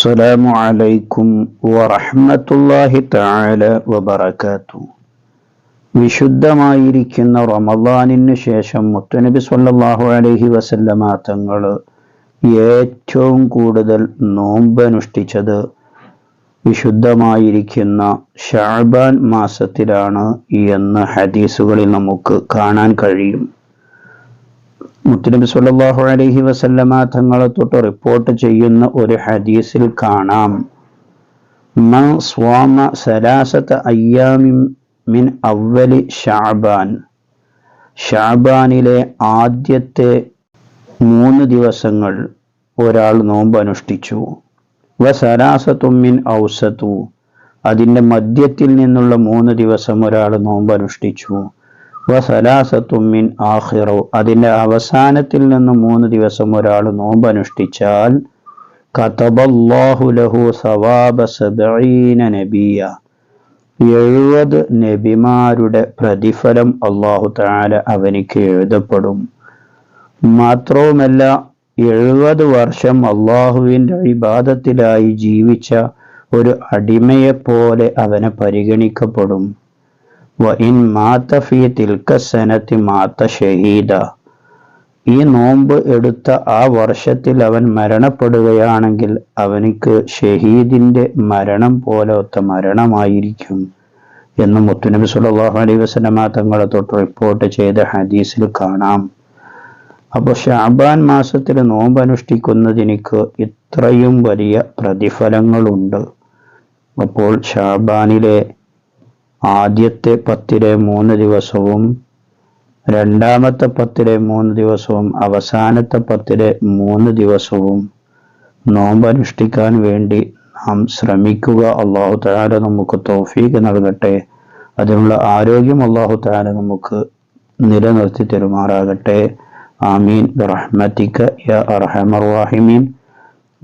السلام عليكم ورحمة الله تعالى وبركاته വിശുദ്ധമായിരിക്കുന്ന റമദാനിന് ശേഷം മുത്തുനബി സല്ലല്ലാഹു അലൈഹി വസല്ലമ തങ്ങൾ ഏറ്റവും കൂടുതൽ നോമ്പനുഷ്ഠിച്ചത് വിശുദ്ധമായിരിക്കുന്ന ഷാബാൻ മാസത്തിലാണ് എന്ന് ഹദീസുകളിൽ നമുക്ക് കാണാൻ കഴിയും മുത്തനബി സല്ലല്ലാഹു അലഹി വസല്ലമ തങ്ങളെ തൊട്ട് റിപ്പോർട്ട് ചെയ്യുന്ന ഒരു ഹദീസിൽ കാണാം. മൻ സ്വാമ മിൻ അവലി ഷാബാൻ. ഷാബാനിലെ ആദ്യത്തെ മൂന്ന് ദിവസങ്ങൾ ഒരാൾ നോമ്പ് അനുഷ്ഠിച്ചു. വ സലാസത്തുമ്മിൻ ഔസത്തു. അതിന്റെ മധ്യത്തിൽ നിന്നുള്ള മൂന്ന് ദിവസം ഒരാൾ നോമ്പ് അനുഷ്ഠിച്ചു. വസലാസത്തുമ്മിൻ ആഹിറു അതിന്റെ അവസാനത്തിൽ നിന്ന് മൂന്ന് ദിവസം ഒരാൾ നോമ്പ് അനുഷ്ഠിച്ചാൽ സവാബ സബീന നബിയ. എഴുപത് നബിമാരുടെ പ്രതിഫലം അള്ളാഹു താല അവനിക്ക് എഴുതപ്പെടും. മാത്രവുമല്ല എഴുപത് വർഷം അള്ളാഹുവിന്റെ ഇബാദത്തിലായി ജീവിച്ച ഒരു അടിമയെപ്പോലെ അവനെ പരിഗണിക്കപ്പെടും. മാത്ത ഷഹീദ. ഈ നോമ്പ് എടുത്ത ആ വർഷത്തിൽ അവൻ മരണപ്പെടുകയാണെങ്കിൽ അവനിക്ക് ഷഹീദിന്റെ മരണം പോലത്തെ മരണമായിരിക്കും എന്ന് മുത്തുനബി സുല്ലാഹു അലൈ വസ്ലമ തങ്ങളെ തൊട്ട് റിപ്പോർട്ട് ചെയ്ത ഹദീസിൽ കാണാം. അപ്പോൾ ഷാബാൻ മാസത്തിൽ നോമ്പ് അനുഷ്ഠിക്കുന്നതിനിക്ക് ഇത്രയും വലിയ പ്രതിഫലങ്ങളുണ്ട്. അപ്പോൾ ഷാബാനിലെ ആദ്യത്തെ പത്തിലെ മൂന്ന് ദിവസവും രണ്ടാമത്തെ പത്തിലെ മൂന്ന് ദിവസവും അവസാനത്തെ പത്തിലെ മൂന്ന് ദിവസവും നോമ്പ് നോമ്പനുഷ്ഠിക്കാൻ വേണ്ടി നാം ശ്രമിക്കുക. അള്ളാഹു താര നമുക്ക് തോഫീക്ക് നൽകട്ടെ. അതിനുള്ള ആരോഗ്യം അള്ളാഹു താര നമുക്ക് നിലനിർത്തി തരുമാറാകട്ടെ. ആമീൻ. റഹ്മത്തിക്ക യ അർഹമർ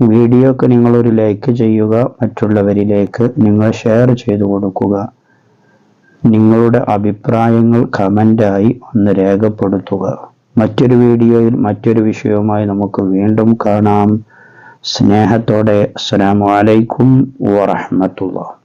വീഡിയോക്ക് നിങ്ങളൊരു ലൈക്ക് ചെയ്യുക മറ്റുള്ളവരിലേക്ക് നിങ്ങൾ ഷെയർ ചെയ്തു കൊടുക്കുക. നിങ്ങളുടെ അഭിപ്രായങ്ങൾ കമന്റായി ഒന്ന് രേഖപ്പെടുത്തുക. മറ്റൊരു വീഡിയോയിൽ മറ്റൊരു വിഷയവുമായി നമുക്ക് വീണ്ടും കാണാം. സ്നേഹത്തോടെ അസ്സലാമു അലൈക്കും വറഹ്മത്തുള്ളാഹി.